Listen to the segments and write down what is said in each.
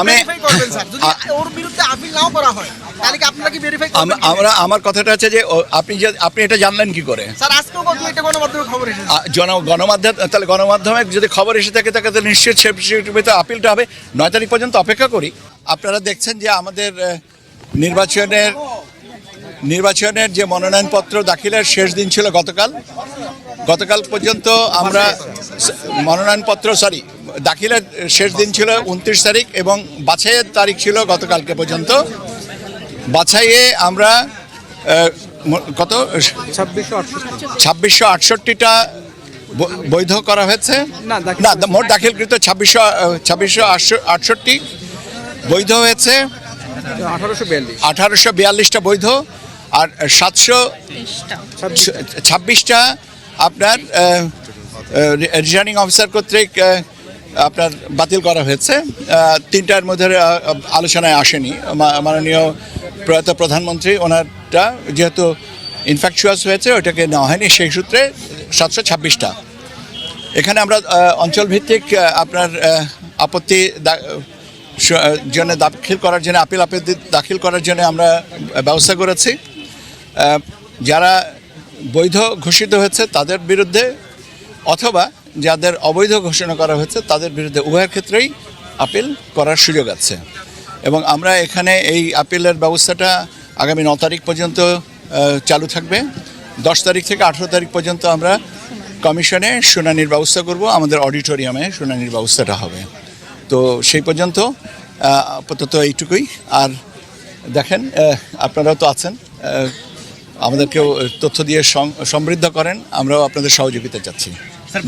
আমি তাহলে আমরা আমার কথাটা হচ্ছে যে আপনি আপনি এটা জানলেন কি করে? গণমাধ্যমে তাহলে গণমাধ্যমে যদি খবর এসে থাকে তাকে তো নিশ্চিত সে বিষয়টিতে আপিলটা হবে। নয় তারিখ পর্যন্ত অপেক্ষা করি। আপনারা দেখছেন যে আমাদের নির্বাচনের নির্বাচনের যে মনোনয়নপত্র দাখিলের শেষ দিন ছিল গতকাল। গতকাল পর্যন্ত আমরা মনোনয়নপত্র সরি দাখিলের শেষ দিন ছিল উনত্রিশ তারিখ এবং বাছাইয়ের তারিখ ছিল গতকালকে পর্যন্ত। বাছাইয়ে আমরা কত? ছাব্বিশশো আটষট্টিটা ব- বৈধ করা হয়েছে। না, মোট দাখিলকৃত ছাব্বিশশো ছাব্বিশশো আটষট্টি বৈধ হয়েছে। আঠারোশো আঠারোশো বিয়াল্লিশটা বৈধ আর সাতশো ছাব্বিশটা আপনার রিটার্নিং অফিসার কর্তৃক আপনার বাতিল করা হয়েছে। তিনটার মধ্যে আলোচনায় আসেনি। মাননীয় প্রয়াত প্রধানমন্ত্রী, ওনারটা যেহেতু ইনফ্যাকচুয়াস হয়েছে, ওইটাকে নেওয়া হয়নি। সেই সূত্রে সাতশো ছাব্বিশটা। এখানে আমরা অঞ্চলভিত্তিক আপনার আপত্তি জন্য দাখিল করার জন্য, আপিল আপত্তি দাখিল করার জন্য আমরা ব্যবস্থা করেছি। যারা বৈধ ঘোষিত হয়েছে তাদের বিরুদ্ধে, অথবা যাদের অবৈধ ঘোষণা করা হয়েছে তাদের বিরুদ্ধে উভয়ের ক্ষেত্রেই আপিল করার সুযোগ আছে। এবং আমরা এখানে এই আপিলের ব্যবস্থাটা আগামী ন তারিখ পর্যন্ত চালু থাকবে। দশ তারিখ থেকে আঠেরো তারিখ পর্যন্ত আমরা কমিশনে শুনানির ব্যবস্থা করব। আমাদের অডিটোরিয়ামে শুনানির ব্যবস্থাটা হবে। তো সেই পর্যন্ত আপাতত এইটুকুই। আর দেখেন আপনারাও তো আছেন আমাদেরকেও তথ্য দিয়ে সমৃদ্ধ করেন। আমরাও আপনাদের সহযোগিতা চাচ্ছি।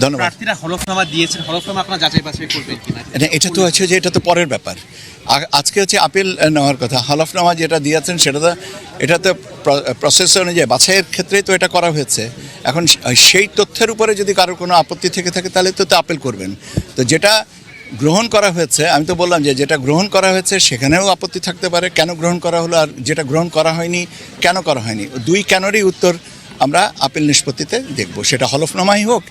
ধন্যবাদ। হলফনামা দিয়েছেন। হলফনামা আপনারা যাচাই বাছাই করবেন কিনা? এটা এটা তো হচ্ছে যে এটা তো পরের ব্যাপার। আজকে হচ্ছে আপিল নেওয়ার কথা। হলফনামা যেটা দিয়েছেন সেটা তো এটা তো প্রসেস অনুযায়ী বাছাইয়ের ক্ষেত্রেই তো এটা করা হয়েছে। এখন সেই তথ্যের উপরে যদি কারোর কোনো আপত্তি থেকে থাকে তাহলে তো তো আপিল করবেন। তো যেটা গ্রহণ করা হয়েছে, আমি তো বললাম যে যেটা গ্রহণ করা হয়েছে সেখানেও আপত্তি থাকতে পারে। কেন গ্রহণ করা হলো আর যেটা গ্রহণ করা হয়নি, কেন করা হয়নি? দুই কেনরই উত্তর আমরা আপিল নিষ্পত্তিতে দেখব। সেটা হলফনামাই হোক,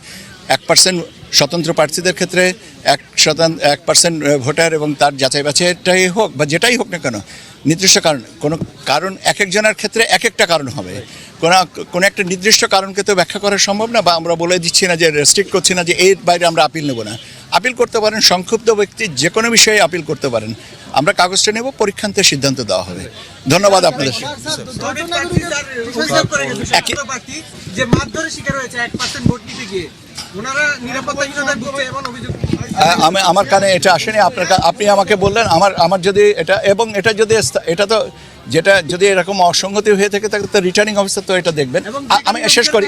এক পার্সেন্ট স্বতন্ত্র প্রার্থীদের ক্ষেত্রে, এক শতাংশ এক পার্সেন্ট ভোটার এবং তার যাচাই বাছাইটাই হোক বা যেটাই হোক না কেন নির্দিষ্ট কারণ কোনো কারণ এক একজনের ক্ষেত্রে এক একটা কারণ হবে। কোনো কোনো একটা নির্দিষ্ট কারণকে তো ব্যাখ্যা করা সম্ভব না বা আমরা বলে দিচ্ছি না যে রেস্ট্রিক্ট করছি না যে, এর বাইরে আমরা আপিল নেব না। আপিল করতে পারেন সংক্ষুব্ধ ব্যক্তি যে কোনো বিষয়ে আপিল করতে পারেন। আমরা কাগজটা নেব পরীক্ষান্তে সিদ্ধান্ত দেওয়া হবে। ধন্যবাদ আপনাদের। আমি আমার কানে এটা আসেনি আপনার আপনি আমাকে বললেন আমার আমার যদি এটা এবং এটা যদি এটা তো যেটা যদি এরকম অসঙ্গতি হয়ে থাকে তাহলে তো রিটার্নিং অফিসার তো এটা দেখবেন। আমি শেষ করি।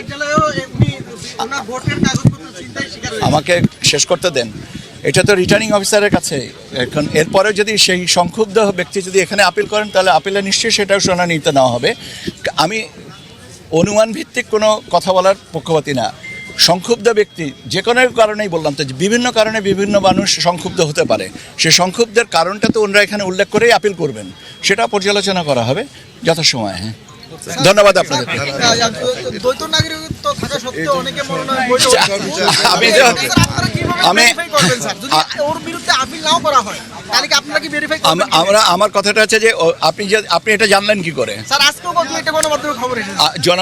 আমাকে শেষ করতে দেন। এটা তো রিটার্নিং অফিসারের কাছে। এখন এরপরে যদি সেই সংক্ষুব্ধ ব্যক্তি যদি এখানে আপিল করেন, তাহলে আপিলে নিশ্চয়ই সেটাও শুনানিতে নেওয়া হবে। আমি অনুমান ভিত্তিক কোনো কথা বলার পক্ষপাতি না। সংক্ষুব্ধ ব্যক্তি, যে কোনো কারণেই বললাম তো বিভিন্ন কারণে বিভিন্ন মানুষ সংক্ষুব্ধ হতে পারে। সে সংক্ষুব্ধের কারণটা তো ওনারা এখানে উল্লেখ করেই আপিল করবেন। সেটা পর্যালোচনা করা হবে। যথাসময়ে হ্যাঁ। ধন্যবাদ আপনাদেরকে দ্বৈত নাগরিকত্ব থাকা সত্ত্বেও অনেকে মনোনয়ন বৈধ আচ্ছা, আমি তো- আপনারা কীভাবে আমি- ভেরিফাই করবেন স্যার যদি আ- ওর বিরুদ্ধে আপিল নাও করা হয় তাহলে কি আপনারা কি ভেরিফাই করবেন আম- আমরা আমার কথাটা হচ্ছে যে আপনি যে আপনি এটা জানলেন কি করে গণমাধ্যমে জন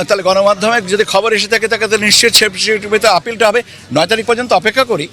তাহলে গণমাধ্যমে যদি খবর এসে থাকে তাকে নিশ্চিত সে আপিলটা হবে নয় তারিখ পর্যন্ত অপেক্ষা করি